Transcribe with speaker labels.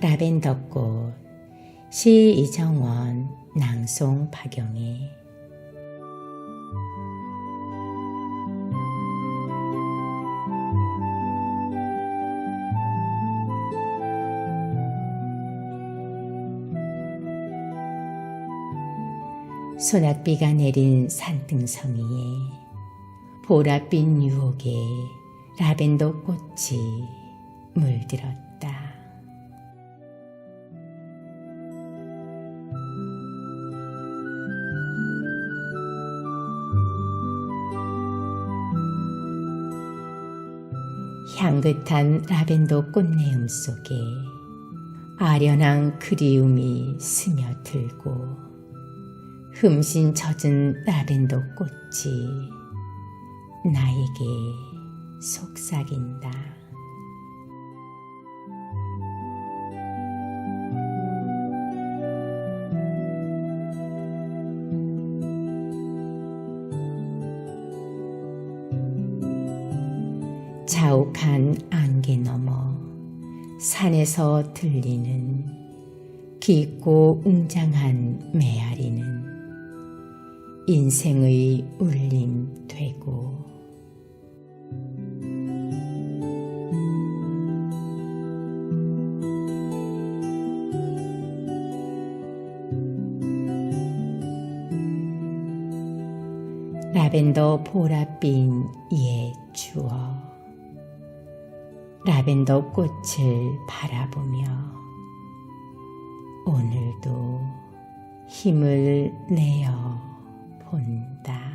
Speaker 1: 라벤더꽃 시 이정원 낭송 박영희 소낙비가 내린 산등성 위에 보랏빛 유혹에 라벤더 꽃이 물들었다. 향긋한 라벤더 꽃내음 속에 아련한 그리움이 스며들고 흠신 젖은 라벤더 꽃이 나에게 속삭인다. 자욱한 안개 너머 산에서 들리는 깊고 웅장한 메아리는 인생의 울림 되고. 라벤더 보랏빛 예 주어 라벤더 꽃을 바라보며 오늘도 힘을 내어 본다.